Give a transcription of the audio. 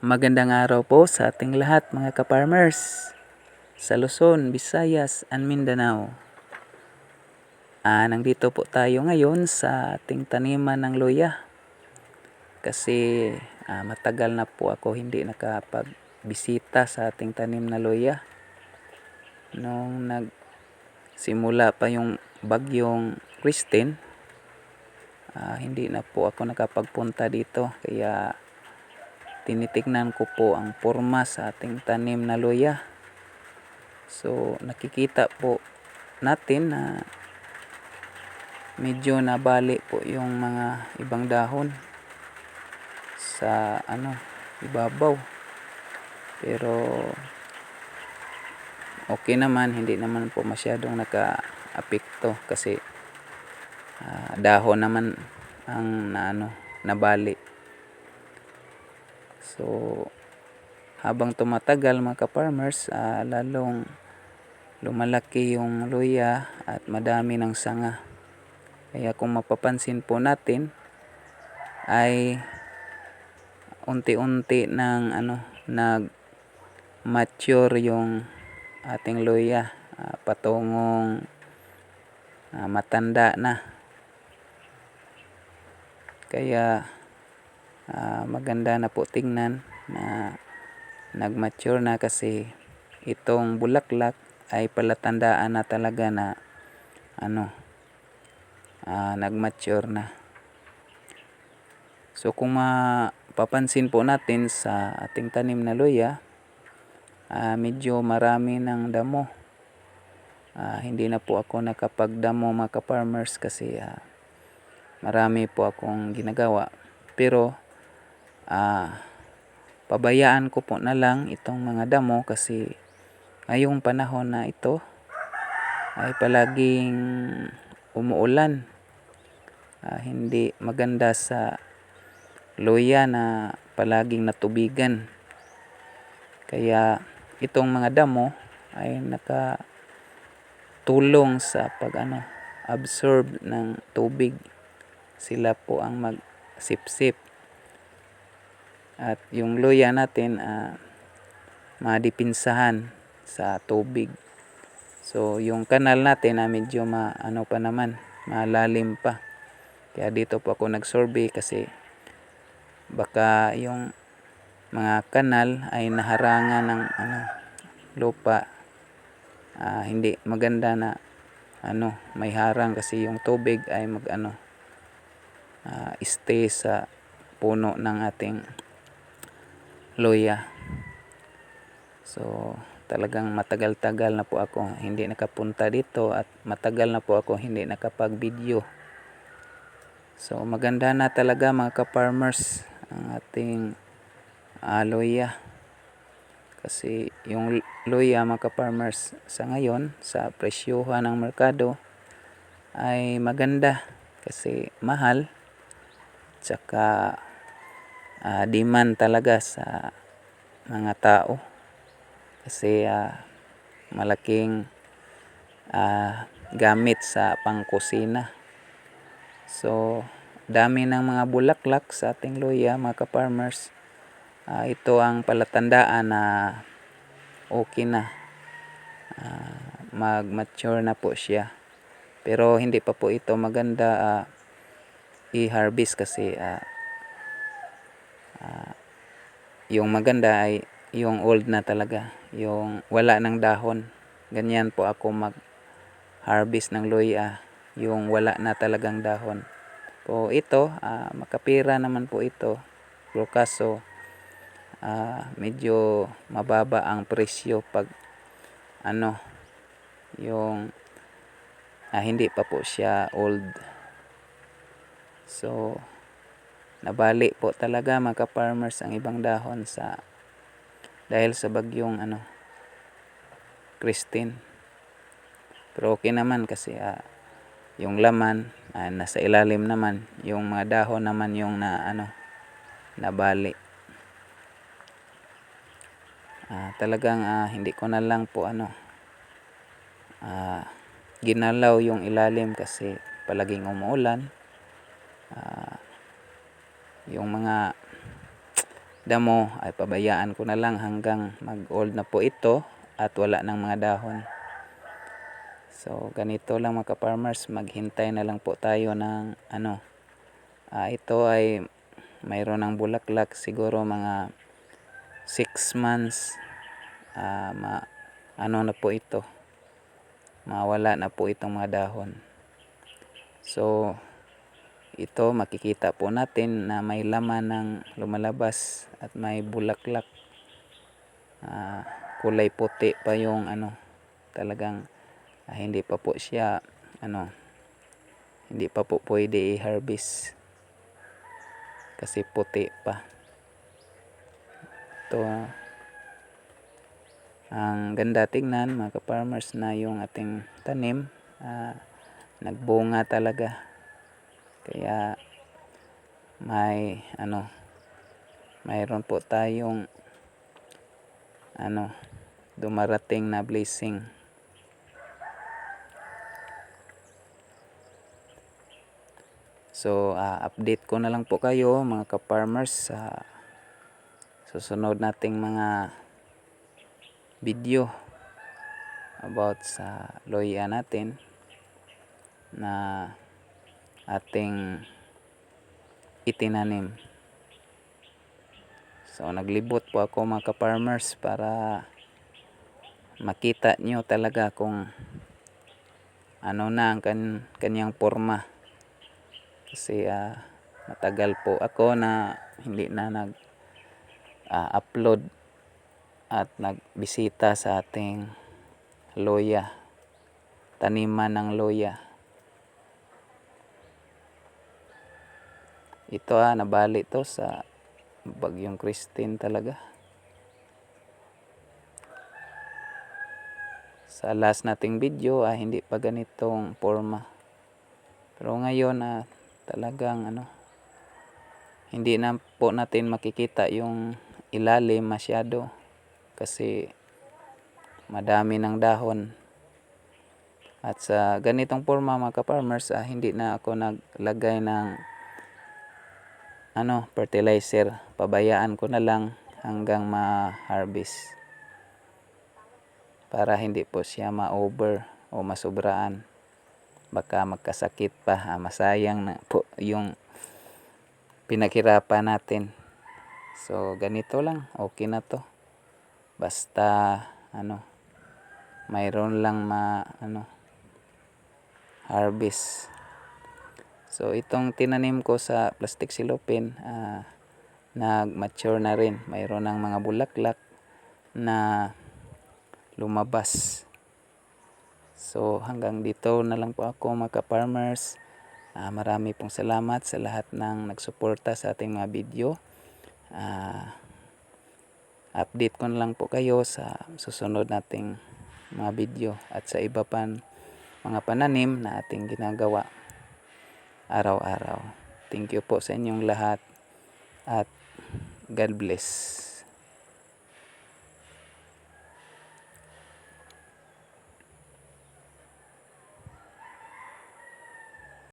Magandang araw po sa ating lahat mga ka-farmers sa Luzon, Visayas, and Mindanao. Ah, nandito po tayo ngayon sa ating taniman ng luya. Kasi ah, matagal na po ako hindi nakapagbisita sa ating tanim na luya. Nung nagsimula pa yung bagyong Christine, ah, hindi na po ako nakapagpunta dito. Kaya tinitignan ko po ang forma sa ating tanim na luya. So nakikita po natin na medyo nabali po yung mga ibang dahon sa ano ibabaw. Pero okay naman, hindi naman po masyadong naka-apekto kasi ah, dahon naman ang na, ano, nabali. So, habang tumatagal mga ka-farmers, ah, lalong lumalaki yung luya at madami ng sanga. Kaya kung mapapansin po natin, ay unti-unti ng ano, nag mature yung ating luya ah, patungong ah, matanda na. Kaya ah, maganda na po tingnan na nagmature na kasi itong bulaklak ay palatandaan na talaga na ano ah, nagmature na. So kung mapapansin po natin sa ating tanim na luya, ah, medyo marami ng damo. Ah, hindi na po ako nakapagdamo mga ka-farmers kasi ah, marami po akong ginagawa. Pero ah, pabayaan ko po na lang itong mga damo kasi ngayong panahon na ito ay palaging umuulan. Ah, hindi maganda sa luya na palaging natubigan. Kaya itong mga damo ay nakatulong sa pag ano, absorb ng tubig. Sila po ang magsipsip at yung luya natin uh, madipinsahan sa tubig. So yung kanal natin na uh, medyo ma, ano pa naman, malalim pa. Kaya dito po ako nag-survey kasi baka yung mga kanal ay naharangan ng ano lupa uh, hindi maganda na ano may harang kasi yung tubig ay mag ano uh, stay sa puno ng ating loya. So, talagang matagal-tagal na po ako hindi nakapunta dito at matagal na po ako hindi nakapag-video. So, maganda na talaga mga ka-farmers ang ating uh, loya. Kasi yung loya mga ka-farmers sa ngayon sa presyuhan ng merkado ay maganda kasi mahal tsaka uh, demand talaga sa mga tao. Kasi uh, malaking uh, gamit sa pangkusina. So dami ng mga bulaklak sa ating luya mga ka-farmers. Uh, ito ang palatandaan na okay na. Uh, mag-mature na po siya. Pero hindi pa po ito maganda uh, i-harvest kasi uh, uh, yung maganda ay yung old na talaga. Yung wala ng dahon. Ganyan po ako mag harvest ng luya. Yung wala na talagang dahon. Po ito uh, makapira naman po ito. Pero kaso uh, medyo mababa ang presyo pag ano yung uh, hindi pa po siya old. So nabali po talaga mga farmers ang ibang dahon sa dahil sa bagyong ano Christine. Pero okay naman kasi uh, yung laman uh, nasa ilalim naman. Yung mga dahon naman yung na ano nabali. Uh, talagang uh, hindi ko na lang po ano uh, ginalaw yung ilalim kasi palaging umuulan. Uh, yung mga damo ay pabayaan ko na lang hanggang mag-old na po ito at wala ng mga dahon. So ganito lang mga farmers maghintay na lang po tayo ng ano. ah, ito ay mayroon ng bulaklak siguro mga 6 months ah, ma, ano na po ito. Mawala na po itong mga dahon. So ito makikita po natin na may laman ng lumalabas at may bulaklak. Ah, kulay puti pa yung ano talagang ah, hindi pa po siya ano hindi pa po pwede i-harvest. Kasi puti pa. Ito ah, ang ganda tingnan mga farmers na yung ating tanim. Ah, nagbunga talaga kaya may ano mayroon po tayong ano dumarating na blessing. So, ah, update ko na lang po kayo mga ka-farmers sa susunod nating mga video about sa loya natin na ating itinanim. So, naglibot po ako mga ka-farmers para makita nyo talaga kung ano na ang kan kanyang forma kasi ah, matagal po ako na hindi na nag ah, upload at nagbisita sa ating loya taniman ng loya ito ah nabali to sa bagyong Christine talaga. Sa last nating video ah, hindi pa ganitong forma pero ngayon ah, talagang ano hindi na po natin makikita yung ilalim masyado kasi madami ng dahon. At sa ganitong forma mga ka-farmers ah, hindi na ako naglagay ng ano fertilizer. Pabayaan ko na lang hanggang ma-harvest. Para hindi po siya ma-over o masubraan. Baka magkasakit pa. Ah, masayang na po yung pinaghirapan natin. So ganito lang. Okay na to. Basta ano mayroon lang ma ano harvest so itong tinanim ko sa plastic silopin ah, nag-mature na rin. Mayroon ng mga bulaklak na lumabas. So hanggang dito na lang po ako mga farmers Ah, marami pong salamat sa lahat ng nagsuporta sa ating mga video. Ah, update ko na lang po kayo sa susunod nating mga video at sa iba pan mga pananim na ating ginagawa araw-araw. Thank you po sa inyong lahat at God bless.